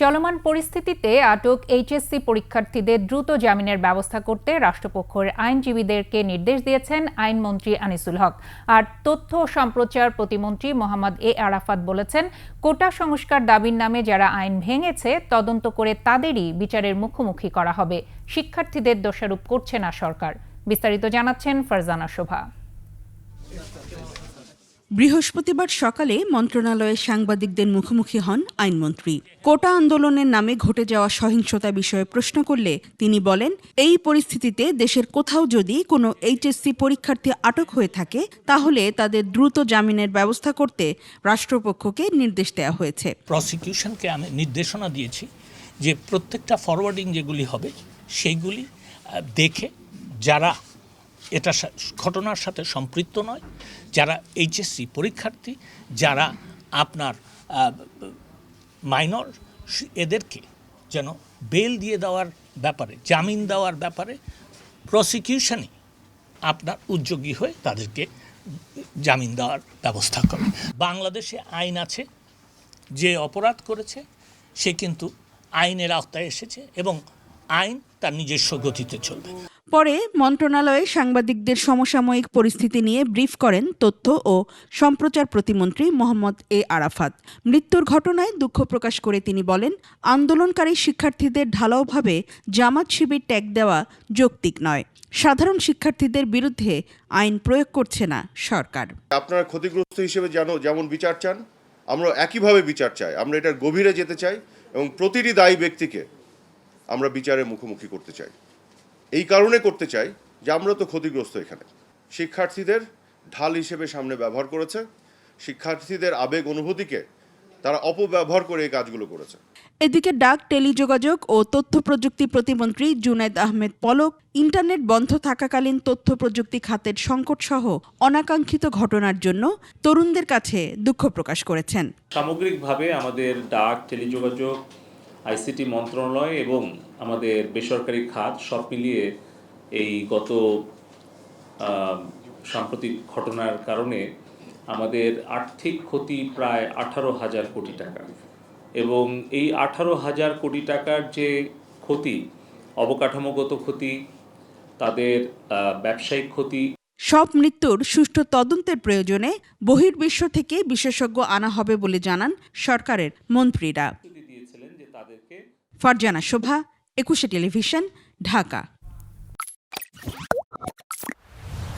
চলমান পরিস্থিতিতে আটক এইচএসসি পরীক্ষার্থীদের দ্রুত জামিনের ব্যবস্থা করতে রাষ্ট্রপক্ষের আইনজীবীদেরকে নির্দেশ দিয়েছেন আইনমন্ত্রী আনিসুল হক। আর তথ্য সম্প্রচার প্রতিমন্ত্রী মোহাম্মদ এ আরাফাত বলেছেন, কোটা সংস্কার দাবির নামে যারা আইন ভেঙেছে, তদন্ত করে তাদেরই বিচারের মুখোমুখি করা হবে। শিক্ষার্থীদের দোষারোপ করছে না সরকার। বিস্তারিত জানাচ্ছেন ফারজানা শোভা। বৃহস্পতিবার সকালে মন্ত্রণালয়ে সাংবাদিকদের মুখোমুখি হন আইনমন্ত্রী। কোটা আন্দোলনের নামে ঘটে যাওয়া সহিংসতা বিষয়ে প্রশ্ন করলে তিনি বলেন, এই পরিস্থিতিতে দেশের কোথাও যদি কোনো এইচএসসি পরীক্ষার্থী আটক হয়ে থাকে, তাহলে তাদের দ্রুত জামিনের ব্যবস্থা করতে রাষ্ট্রপক্ষকে নির্দেশ দেওয়া হয়েছে। প্রসিকিউশনকে আমি নির্দেশনা দিয়েছি যে প্রত্যেকটা ফরওয়ার্ডিং যেগুলি হবে, সেইগুলি দেখে যারা এটা ঘটনার সাথে সম্পৃক্ত নয়। যারা এইচএসসি পরীক্ষার্থী, যারা আপনার মাইনর এদেরকে যেন বেল দিয়ে দেওয়ার ব্যাপারে, জামিন দেওয়ার ব্যাপারে প্রসিকিউশনই আপনার উদ্যোগী হয়ে তাদেরকে জামিন দেওয়ার ব্যবস্থা করে। বাংলাদেশে আইন আছে, যে অপরাধ করেছে, সে কিন্তু আইনের আওতায় এসেছে এবং আইন তার নিজস্ব গতিতে চলবে। পরে মন্ত্রণালয়ে সাংবাদিকদের সমসাময়িক পরিস্থিতি নিয়ে ব্রিফ করেন তথ্য ও সম্প্রচার প্রতিমন্ত্রী মোহাম্মদ এ আরাফাত। মৃত্যুর ঘটনায় দুঃখ প্রকাশ করে তিনি বলেন, আন্দোলনকারী শিক্ষার্থীদের ঢালাওভাবে জামাত শিবির ট্যাগ দেওয়া যৌক্তিক নয়। সাধারণ শিক্ষার্থীদের বিরুদ্ধে আইন প্রয়োগ করছে না সরকার। আপনারা ক্ষতিগ্রস্ত হিসেবে জানো যেমন বিচার চান আমরা একইভাবে বিচার চাই। আমরা এটার গভীরে যেতে চাই এবং প্রতিটি দায়ী ব্যক্তিকে আমরা বিচারের মুখোমুখি করতে চাই। এই কারণে করতে চাই যে আমরা তো ক্ষতিগ্রস্ত এখানে। শিক্ষার্থীদের ঢাল হিসেবে সামনে ব্যবহার করেছে। শিক্ষার্থীদের আবেগ অনুভূতিকে তারা অপব্যবহার করে এই কাজগুলো করেছে। এদিকে ডাক টেলিযোগাযোগ ও তথ্য প্রযুক্তি প্রতিমন্ত্রী জুনাইদ আহমেদ পলক ইন্টারনেট বন্ধ থাকাকালীন তথ্য প্রযুক্তি খাতের সংকট সহ অনাকাঙ্ক্ষিত ঘটনার জন্য তরুণদের কাছে দুঃখ প্রকাশ করেছেন। সামগ্রিকভাবে আমাদের ডাক টেলিযোগাযোগ আইসিটি মন্ত্রণালয় এবং আমাদের বেসরকারি খাত সব মিলিয়ে এই গত সাম্প্রতিক ঘটনার কারণে আমাদের আর্থিক ক্ষতি প্রায় আঠারো হাজার কোটি টাকা। এবং এই আঠারো হাজার কোটি টাকার যে ক্ষতি, অবকাঠামোগত ক্ষতি, তাদের ব্যবসায়িক ক্ষতি সব মৃত্যুর সুষ্ঠু তদন্তের প্রয়োজনে বহির্বিশ্ব থেকে বিশেষজ্ঞ আনা হবে বলে জানান সরকারের মন্ত্রীরা। ফারজানা শোভা একুশে টেলিভিশন ঢাকা।